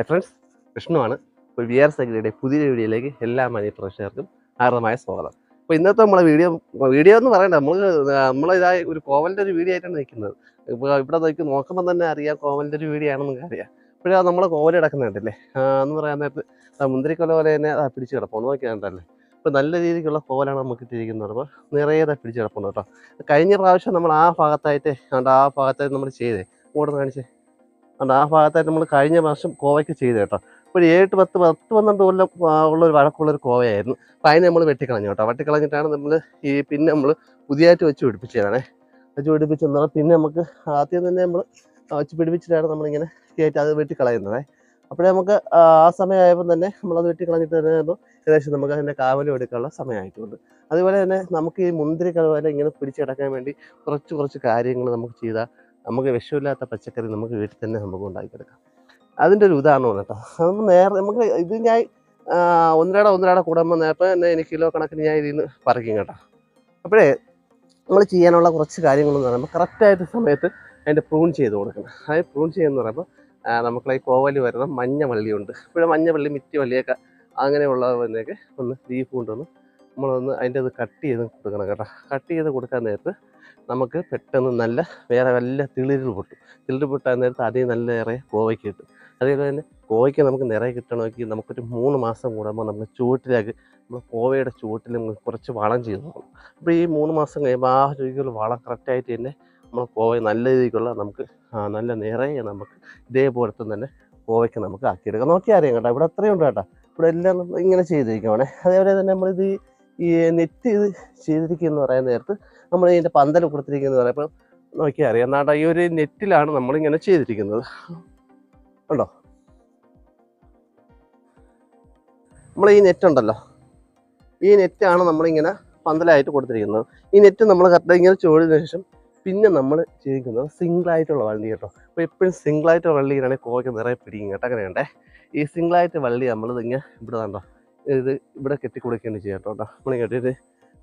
Hi friends വിഷ്ണുവാണ്. ഇപ്പോൾ V R സെഗ്രിയുടെ പുതിയ വീഡിയോയിലേക്ക് എല്ലാ മണി പ്രേക്ഷകർക്കും ആർദ്രമായ സ്വാഗതം. അപ്പോൾ ഇന്നത്തെ നമ്മളെ വീഡിയോ വീഡിയോ എന്ന് പറയണ്ട നമ്മൾ നമ്മളിതായ ഒരു കോവലിന്റെ ഒരു വീഡിയോ ആയിട്ടാണ് നിൽക്കുന്നത്. ഇപ്പോൾ ഇവിടെ നോക്കി നോക്കുമ്പോൾ തന്നെ അറിയാം കോവലിന്റെ ഒരു വീഡിയോ ആണെന്ന് അറിയാം. ഇപ്പോഴാണ് നമ്മളെ കോവൽ കിടക്കുന്നുണ്ടല്ലേ എന്ന് പറയാൻ നേരത്ത് മുന്തിരിക്കൊല പോലെ തന്നെ പിടിച്ച് കിടപ്പുണ്ട്. നോക്കിയാണ്ടല്ലേ ഇപ്പോൾ നല്ല രീതിക്കുള്ള കോവലാണ് നമുക്ക് ഇട്ടിരിക്കുന്നത്. അപ്പോൾ നിറയെ ദാ പിടിച്ച് കിടപ്പുണ്ട് കേട്ടോ. കഴിഞ്ഞ പ്രാവശ്യം നമ്മൾ ആ ഭാഗത്തായിട്ട് ആ ഭാഗത്തായിട്ട് നമ്മൾ ചെയ്തേ. ഇങ്ങോട്ട് കാണിച്ചേ. അതുകൊണ്ട് ആ ഭാഗത്തായിട്ട് നമ്മൾ കഴിഞ്ഞ വർഷം കോവയ്ക്ക് ചെയ്ത് കേട്ടോ. ഇപ്പോൾ ഏഴ് പത്ത് പത്ത് പന്ത്രണ്ട് കൊല്ലം ഉള്ളൊരു വഴക്കുള്ളൊരു കോവയായിരുന്നു. അപ്പോൾ അതിനെ നമ്മൾ വെട്ടിക്കളഞ്ഞു കേട്ടോ. വെട്ടിക്കളഞ്ഞിട്ടാണ് നമ്മൾ ഈ പിന്നെ നമ്മൾ പുതിയതായിട്ട് വെച്ച് പിടിപ്പിച്ചതാണേ. വെച്ച് പിടിപ്പിച്ച് എന്നാൽ പിന്നെ നമുക്ക് ആദ്യം തന്നെ നമ്മൾ വെച്ച് പിടിപ്പിച്ചിട്ടാണ് നമ്മളിങ്ങനെ കയറ്റി അത് വെട്ടിക്കളയുന്നത്. അപ്പോഴേ നമുക്ക് ആ ആ സമയമായപ്പോൾ തന്നെ നമ്മളത് വെട്ടിക്കളഞ്ഞിട്ട് തന്നെ ആകുമ്പോൾ ഏകദേശം നമുക്ക് അതിന്റെ കാവലും എടുക്കാനുള്ള സമയമായിട്ടുണ്ട്. അതുപോലെ തന്നെ നമുക്ക് ഈ മുന്തിരി കളവല ഇങ്ങനെ പിടിച്ചെടുക്കാൻ വേണ്ടി കുറച്ച് കുറച്ച് കാര്യങ്ങൾ നമുക്ക് ചെയ്താൽ നമുക്ക് വിഷമില്ലാത്ത പച്ചക്കറി നമുക്ക് വീട്ടിൽ തന്നെ നമുക്ക് ഉണ്ടാക്കിയെടുക്കാം. അതിന്റെ ഒരു ഉദാഹരണമാണ് കേട്ടോ. അത് നേരെ നമുക്ക് ഇത് ഞാൻ ഒന്നരട ഒന്നരട കൂടുമ്പോൾ നേരത്തെ തന്നെ എനിക്ക് കിലോ കണക്കിന് ഞാൻ ഇതിൽ നിന്ന് പറിക്കും കേട്ടോ. അപ്പോഴേ നമ്മൾ ചെയ്യാനുള്ള കുറച്ച് കാര്യങ്ങളെന്ന് പറയുമ്പോൾ കറക്റ്റായിട്ട് സമയത്ത് അതിന്റെ പ്രൂൺ ചെയ്ത് കൊടുക്കണം. അതായത് പ്രൂൺ ചെയ്യുമെന്ന് പറയുമ്പോൾ നമുക്കുള്ള ഈ കോവൽ വരുന്ന മഞ്ഞ വള്ളിയുണ്ട് ഇപ്പോഴും മഞ്ഞ വള്ളി മിറ്റി വള്ളിയൊക്കെ അങ്ങനെയുള്ളതിനൊക്കെ ഒന്ന് ലീഫ് കൊണ്ടുവന്ന് നമ്മളൊന്ന് അതിന്റെ അത് കട്ട് ചെയ്ത് കൊടുക്കണം കേട്ടോ. കട്ട് ചെയ്ത് കൊടുക്കാൻ നേരത്ത് നമുക്ക് പെട്ടെന്ന് നല്ല വേറെ വല്ല തിളിരിൽ പൊട്ടും. തിളിരിൽ പൊട്ടാൻ നേരത്ത് അതേ നല്ല നിറയെ കോവയ്ക്ക് കിട്ടും. അതേപോലെ തന്നെ കോവയ്ക്ക് നമുക്ക് നിറയെ കിട്ടണമെങ്കിൽ നമുക്കൊരു മൂന്ന് മാസം കൂടുമ്പോൾ നമ്മൾ ചുവട്ടിലേക്ക് നമ്മൾ കോവയുടെ ചുവട്ടിൽ കുറച്ച് വളം ചെയ്ത് നോക്കണം. അപ്പോൾ ഈ മൂന്ന് മാസം കഴിയുമ്പോൾ ആ രീതിയിലുള്ള വളം കറക്റ്റായിട്ട് തന്നെ നമ്മൾ കോവ നല്ല രീതിക്കുള്ള നമുക്ക് നല്ല നിറയെ നമുക്ക് ഇതേപോലെ തന്നെ കോവയ്ക്ക് നമുക്ക് ആക്കിയെടുക്കാം. നോക്കിയാൽ അറിയാം കേട്ടോ ഇവിടെ അത്രയും ഉണ്ട് കേട്ടോ. ഇവിടെ എല്ലാം ഇങ്ങനെ ചെയ്തിരിക്കുവാണേ. അതേപോലെ തന്നെ നമ്മളിത് ഈ- നെറ്റ് ഇത് ചെയ്തിരിക്കുന്ന പറയാൻ നേരത്ത് നമ്മൾ ഇതിന്റെ പന്തൽ കൊടുത്തിരിക്കുന്നത് പറയുമ്പോൾ നോക്കിയാൽ അറിയാം. എന്നാട്ടാ ഈ ഒരു നെറ്റിലാണ് നമ്മളിങ്ങനെ ചെയ്തിരിക്കുന്നത്. ഉണ്ടോ നമ്മൾ ഈ നെറ്റ് ഉണ്ടല്ലോ. ഈ നെറ്റാണ് നമ്മളിങ്ങനെ പന്തലായിട്ട് കൊടുത്തിരിക്കുന്നത്. ഈ നെറ്റ് നമ്മൾ കറക്റ്റ് ഇങ്ങനെ ചോദിച്ചതിന് ശേഷം പിന്നെ നമ്മൾ ചെയ്തിരിക്കുന്നത് സിംഗിളായിട്ടുള്ള വള്ളി കേട്ടോ. അപ്പോൾ എപ്പോഴും സിംഗിളായിട്ടുള്ള വള്ളി ഇങ്ങനെ കോവയ്ക്ക് നിറയെ പിടിക്കും കേട്ടോ. അങ്ങനെ വേണ്ടേ ഈ സിംഗിളായിട്ട് വള്ളി നമ്മളിതിങ്ങനെ ഇവിടെ കണ്ടോ ഇത് ഇവിടെ കെട്ടി കൊടുക്കേണ്ടി ചെയ്യാം കേട്ടോ. നമ്മൾ കെട്ടിയിട്ട്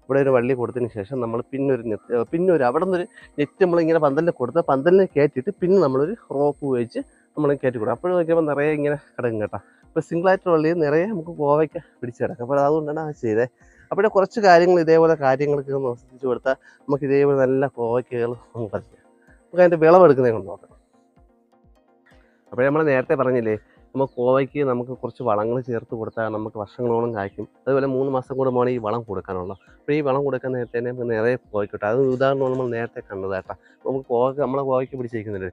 ഇവിടെ ഒരു വള്ളി കൊടുത്തതിന് ശേഷം നമ്മൾ പിന്നെ ഒരു നെറ്റ് ഒരു അവിടെ നിന്നൊരു നെറ്റ് നമ്മളിങ്ങനെ പന്തലിൽ കൊടുത്ത് പന്തലിനെ കയറ്റിയിട്ട് പിന്നെ നമ്മളൊരു റോപ്പ് ഉപയോഗിച്ച് നമ്മൾ കയറ്റി കൊടുക്കും. അപ്പോഴും നോക്കിയപ്പോൾ നിറയെ ഇങ്ങനെ കിടക്കും കേട്ടോ. അപ്പോൾ സിംഗിളായിട്ട് വള്ളി നിറയെ നമുക്ക് കോവയ്ക്ക് പിടിച്ച് കിടക്കും. അപ്പോൾ അതുകൊണ്ടാണ് അത് ചെയ്തത് അപ്പോൾ കുറച്ച് കാര്യങ്ങൾ ഇതേപോലെ കാര്യങ്ങളൊക്കെ ഒന്ന് ശ്രദ്ധിച്ച് കൊടുത്താൽ നമുക്ക് ഇതേപോലെ നല്ല കോവയ്ക്കകൾ നമുക്ക് കളിക്കാം നമുക്ക് അതിന്റെ വിളവെടുക്കുന്നതിനെ കൊണ്ട് നോക്കാം. അപ്പോൾ നമ്മൾ നേരത്തെ പറഞ്ഞില്ലേ നമ്മൾ കോവയ്ക്ക് നമുക്ക് കുറച്ച് വളങ്ങൾ ചേർത്ത് കൊടുത്താൽ നമുക്ക് വർഷങ്ങളോളം കായ്ക്കും. അതുപോലെ മൂന്ന് മാസം കൂടെ വേണം ഈ വളം കൊടുക്കാനുള്ള. അപ്പോൾ ഈ വളം കൊടുക്കാൻ നേരത്തെ തന്നെ നിറയെ കോവയ്ക്കോട്ടെ അത് ഉദാഹരണം നമ്മൾ നേരത്തെ കണ്ടതാട്ടാ നമുക്ക് കോവയ്ക്ക് നമ്മളെ കോവയ്ക്ക് പിടിച്ചിരിക്കുന്നുണ്ട്.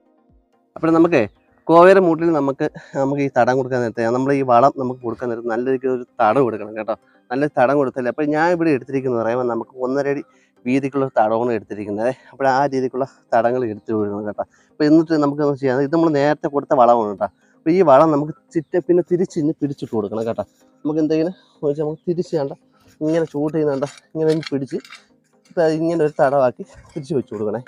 അപ്പോൾ നമുക്ക് കോവയുടെ മൂട്ടിൽ നമുക്ക് നമുക്ക് ഈ തടം കൊടുക്കാൻ നേരത്തെ നമ്മൾ ഈ വളം നമുക്ക് കൊടുക്കാൻ നേരത്തെ നല്ല രീതിക്ക് ഒരു തടം കൊടുക്കണം കേട്ടോ. നല്ല തടം കൊടുത്തല്ലേ അപ്പോൾ ഞാൻ ഇവിടെ എടുത്തിരിക്കുന്നത് പറയുമ്പോൾ നമുക്ക് ഒന്നര അടി വീതിക്കുള്ള തടമാണ് എടുത്തിരിക്കുന്നത്. അപ്പോൾ ആ രീതിക്കുള്ള തടങ്ങൾ എടുത്തു വിടണം കേട്ടോ. അപ്പോൾ എന്നിട്ട് നമുക്ക് ചെയ്യാം. ഇത് നമ്മൾ നേരത്തെ കൊടുത്ത വളമാണ് കേട്ടോ. അപ്പോൾ ഈ വളം നമുക്ക് ചിറ്റ പിന്നെ തിരിച്ച് ഇന്ന് പിടിച്ചിട്ട് കൊടുക്കണം കേട്ടോ. നമുക്ക് എന്തെങ്കിലും നമുക്ക് തിരിച്ച് കണ്ട ഇങ്ങനെ ചൂട്ട് ചെയ്യുന്നുണ്ട ഇങ്ങനെ പിടിച്ച് ഇങ്ങനെ ഒരു തടവാക്കി തിരിച്ച് വെച്ച് കൊടുക്കണേ.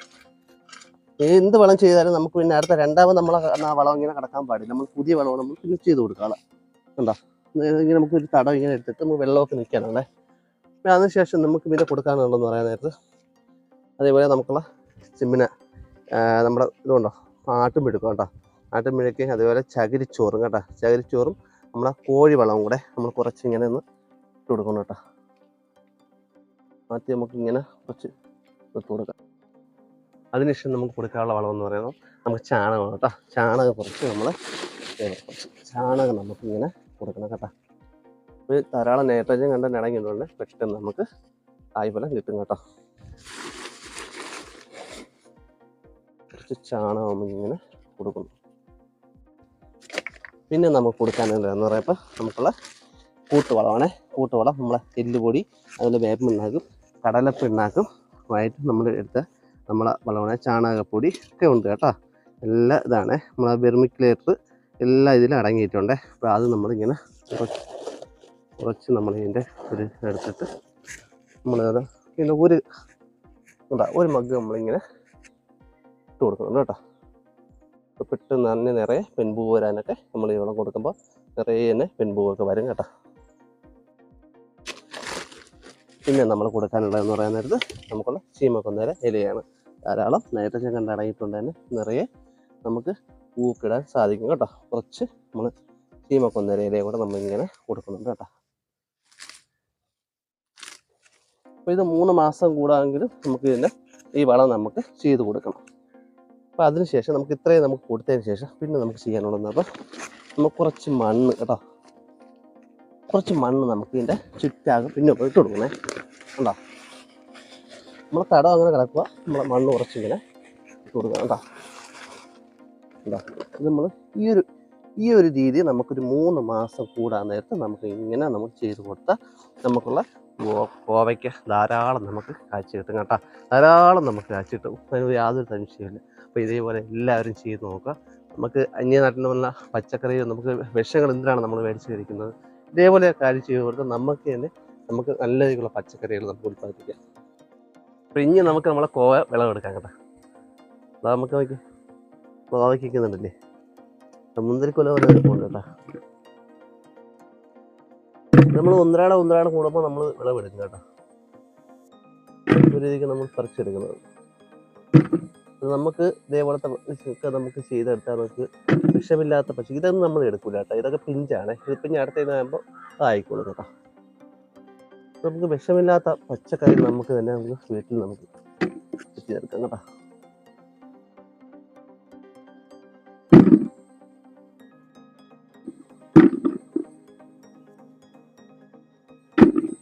എന്ത് വളം ചെയ്താലും നമുക്ക് പിന്നെ അടുത്ത രണ്ടാമത് നമ്മൾ ആ വളം ഇങ്ങനെ കിടക്കാൻ പാടില്ല. നമ്മൾ പുതിയ വളമാണ് നമ്മൾ പിന്നെ ചെയ്ത് കൊടുക്കാം കണ്ടോ? ഇങ്ങനെ നമുക്ക് ഒരു തടം ഇങ്ങനെ എടുത്തിട്ട് നമുക്ക് വെള്ളമൊക്കെ നിൽക്കാനുള്ളേ പിന്നെ അതിനുശേഷം നമുക്ക് പിന്നെ കൊടുക്കാനുള്ളതെന്ന് പറയാൻ നേരത്ത് അതേപോലെ നമുക്കുള്ള ചിമ്മിനെ നമ്മുടെ ഇതുണ്ടോ? ആട്ടും എടുക്കാം കേട്ടോ. ആട്ടും അതുപോലെ ചകിരിച്ചോറും കേട്ടോ. ചകിരിച്ചോറും നമ്മളെ കോഴിവളവും കൂടെ നമ്മൾ കുറച്ച് ഇങ്ങനെ ഒന്ന് ഇട്ട് കൊടുക്കണം കേട്ടോ. മാറ്റി നമുക്ക് ഇങ്ങനെ കുറച്ച് ഇട്ട് കൊടുക്കാം. അതിനുശേഷം നമുക്ക് കൊടുക്കാനുള്ള വളം എന്ന് പറയുന്നത് നമുക്ക് ചാണകമാണ് കേട്ടോ. ചാണകം കുറച്ച് നമ്മൾ കുറച്ച് ചാണകം നമുക്കിങ്ങനെ കൊടുക്കണം കേട്ടോ. ഒരു ധാരാളം നൈട്രജൻ കണ്ട ഇടങ്ങിയിട്ടുണ്ട് പെട്ടെന്ന് നമുക്ക് കായ്ഫലം കിട്ടും കേട്ടോ. കുറച്ച് ചാണകം നമുക്കിങ്ങനെ കൊടുക്കുന്നു പിന്നെ നമുക്ക് കൊടുക്കാനുള്ളതെന്ന് പറയുമ്പോൾ നമുക്കുള്ള കൂട്ടുവളമാണ് കൂട്ടുവളം നമ്മളെ എല്ലുപൊടി അതുപോലെ വേപ്പിണ്ണാക്കും കടലപ്പിണ്ണാക്കും ആയിട്ട് നമ്മൾ എടുത്ത നമ്മളെ വളമാണ് ചാണകപ്പൊടി ഒക്കെ ഉണ്ട് കേട്ടോ. എല്ലാം ഇതാണ്. നമ്മളെ വെർമിക്കുലേറ്റർ എല്ലാ ഇതിലും അടങ്ങിയിട്ടുണ്ട്. അപ്പോൾ അത് നമ്മളിങ്ങനെ കുറച്ച് കുറച്ച് നമ്മളിതിന്റെ ഒരു എടുത്തിട്ട് നമ്മൾ പിന്നെ ഒരു എന്താ ഒരു മഗ് നമ്മളിങ്ങനെ ഇട്ട് കൊടുക്കുന്നുണ്ട് കേട്ടോ. പെട്ടെന്ന് തന്നെ നിറയെ പെൺപൂ വരാനൊക്കെ നമ്മൾ ഈ വളം കൊടുക്കുമ്പോൾ നിറയെ തന്നെ പെൺപൂവൊക്കെ വരും കേട്ടോ. പിന്നെ നമ്മൾ കൊടുക്കാനുള്ളതെന്ന് പറയാൻ നേരത്ത് നമുക്കുള്ള ചീമക്കൊന്നേര ഇലയാണ്. ധാരാളം നൈട്രജൻ കണ്ടടങ്ങിയിട്ടുണ്ട് തന്നെ. നിറയെ നമുക്ക് പൂക്കിടാൻ സാധിക്കും കേട്ടോ. കുറച്ച് നമ്മൾ ചീമക്കൊന്നര ഇലയും കൂടെ നമ്മളിങ്ങനെ കൊടുക്കുന്നുണ്ട് കേട്ടോ. അപ്പോൾ ഇത് മൂന്ന് മാസം കൂടാമെങ്കിലും നമുക്ക് ഇതിന്റെ ഈ വളം നമുക്ക് ചെയ്ത് കൊടുക്കണം. അപ്പോൾ അതിനുശേഷം നമുക്ക് ഇത്രയും നമുക്ക് കൊടുത്തതിന് ശേഷം പിന്നെ നമുക്ക് ചെയ്യാനുള്ളത് അപ്പോൾ നമുക്ക് കുറച്ച് മണ്ണ് കേട്ടോ. കുറച്ച് മണ്ണ് നമുക്ക് ഇതിന്റെ ചുറ്റാകും പിന്നെ ഇട്ട് കൊടുക്കണേ കണ്ടോ? നമ്മൾ തടം അങ്ങനെ കിടക്കുക നമ്മൾ മണ്ണ് കുറച്ചിങ്ങനെ ഇട്ട് കൊടുക്കണം കേട്ടോ. കണ്ടോ? ഇത് നമ്മൾ ഈ ഒരു ഈ ഒരു രീതി നമുക്കൊരു മൂന്ന് മാസം കൂടാൻ നേരത്ത് നമുക്ക് ഇങ്ങനെ നമുക്ക് ചെയ്ത് കൊടുത്താൽ നമുക്കുള്ള കോവയ്ക്ക് ധാരാളം നമുക്ക് കാഴ്ച കിട്ടും കേട്ടോ. ധാരാളം നമുക്ക് കാഴ്ച കിട്ടും. അതിന് യാതൊരു സംശയമില്ല അപ്പോൾ ഇതേപോലെ എല്ലാവരും ചെയ്ത് നോക്കുക. നമുക്ക് അന്യനാട്ടിൽ വന്ന പച്ചക്കറി നമുക്ക് വിഷങ്ങൾ എന്തിനാണ് നമ്മൾ മേടിച്ച് കഴിക്കുന്നത്? ഇതേപോലെ കാര്യം ചെയ്യുമ്പോൾ നമുക്ക് തന്നെ നമുക്ക് നല്ല രീതിയിലുള്ള പച്ചക്കറികൾ നമുക്ക് ഉൽപ്പാദിപ്പിക്കാം. അപ്പോൾ ഇനി നമുക്ക് നമ്മളെ കോവ വിളവെടുക്കാം കേട്ടോ. അതാ നമുക്ക് നോക്കി. കോവയ്ക്ക് നിൽക്കുന്നുണ്ടല്ലേ മുന്തിരിക്കൊല പോകുന്നുണ്ട് കേട്ടോ. നമ്മൾ ഒന്നരാടെ ഒന്നരാടെ കൂടുമ്പോൾ നമ്മൾ വിളവെടുക്കും കേട്ടോ. ഒരു രീതിക്ക് നമ്മൾ പറിച്ചെടുക്കുന്നത്. നമുക്ക് ഇതേപോലത്തെ ഒക്കെ നമുക്ക് ചെയ്തെടുത്താൽ നമുക്ക് വിഷമില്ലാത്ത പശു ഇതൊന്നും നമ്മൾ എടുക്കൂല കേട്ടോ. ഇതൊക്കെ പിഞ്ചാണ് ഇതിപ്പം ഞാൻ അടുത്ത ഇതാകുമ്പോൾ ആയിക്കോളും കേട്ടോ. നമുക്ക് വിഷമില്ലാത്ത പച്ചക്കറി നമുക്ക് തന്നെ നമുക്ക് വീട്ടിൽ നമുക്ക് ചേർക്കാം കേട്ടോ.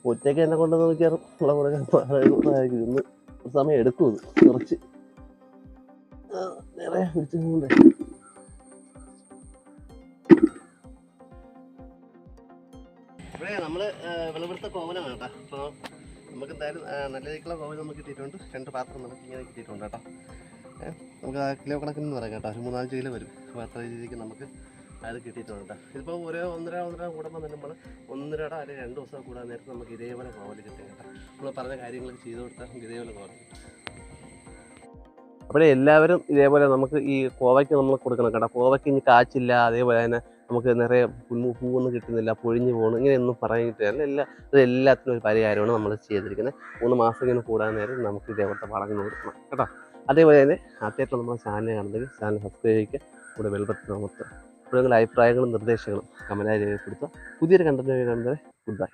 ഒറ്റയ്ക്ക് എന്നെ കൊണ്ടുവന്ന് നോക്കിയാൽ ഉള്ള കുറേ സമയം എടുക്കും ഇത് കുറച്ച്. നിറയെ പിടിച്ചുകൊണ്ട് നമ്മൾ വിളവെടുത്ത കോവലാണ് കേട്ടോ. അപ്പോൾ നമുക്ക് എന്തായാലും നല്ല രീതിക്കുള്ള കോവൽ നമുക്ക് കിട്ടിയിട്ടുണ്ട്. രണ്ട് പാത്രം നമുക്ക് ഇങ്ങനെ കിട്ടിയിട്ടുണ്ട് കേട്ടോ. നമുക്ക് ആ കിലോ കണക്കിന് പറയാം കേട്ടോ. ഒരു മൂന്നാലഞ്ച് കിലോ വരും. അപ്പോൾ അത്ര രീതിക്ക് നമുക്ക് അത് കിട്ടിയിട്ടുണ്ട് കേട്ടോ. ഇതിപ്പോൾ ഓരോ ഒന്നര ഒന്നര കൂടുമ്പോൾ തന്നെ നമ്മൾ ഒന്നരട അല്ലെങ്കിൽ രണ്ട് ദിവസം കൂടാൻ നേരത്തെ നമുക്ക് ഇതേപോലെ കോവൽ കിട്ടും കേട്ടോ. നമ്മൾ പറഞ്ഞ കാര്യങ്ങളൊക്കെ ചെയ്ത് കൊടുത്താൽ നമുക്ക് ഇതേപോലെ കോവൽ കിട്ടും. അപ്പോഴേ എല്ലാവരും ഇതേപോലെ നമുക്ക് ഈ കോവയ്ക്ക് നമ്മൾ കൊടുക്കണം കേട്ടോ. കോവയ്ക്ക് ഇനി കാച്ചില്ല അതേപോലെ തന്നെ നമുക്ക് നിറയെ പൂവൊന്നും കിട്ടുന്നില്ല പൊഴിഞ്ഞു പോകണം ഇങ്ങനെയൊന്നും പറഞ്ഞിട്ടില്ല. എല്ലാം അത് എല്ലാത്തിനും ഒരു പരിഹാരമാണ് നമ്മൾ ചെയ്തിരിക്കുന്നത്. മൂന്ന് മാസം ഇങ്ങനെ കൂടാൻ നേരം നമുക്ക് ഇതേപോലത്തെ വളങ്ങൾ കൊടുക്കണം കേട്ടോ. അതേപോലെ തന്നെ അത്യാവശ്യം നമ്മുടെ ചാനൽ കാണുന്നെങ്കിൽ ചാനൽ സബ്സ്ക്രൈബ് ചെയ്യുക. കൂടെ വെൽബത്തിന് നമുക്ക് നിങ്ങളുടെ അഭിപ്രായങ്ങളും നിർദ്ദേശങ്ങളും കമന്റായി രേഖപ്പെടുത്തുക. പുതിയൊരു കണ്ടന്റ് കണ്ടത് ഗുഡ് ബൈ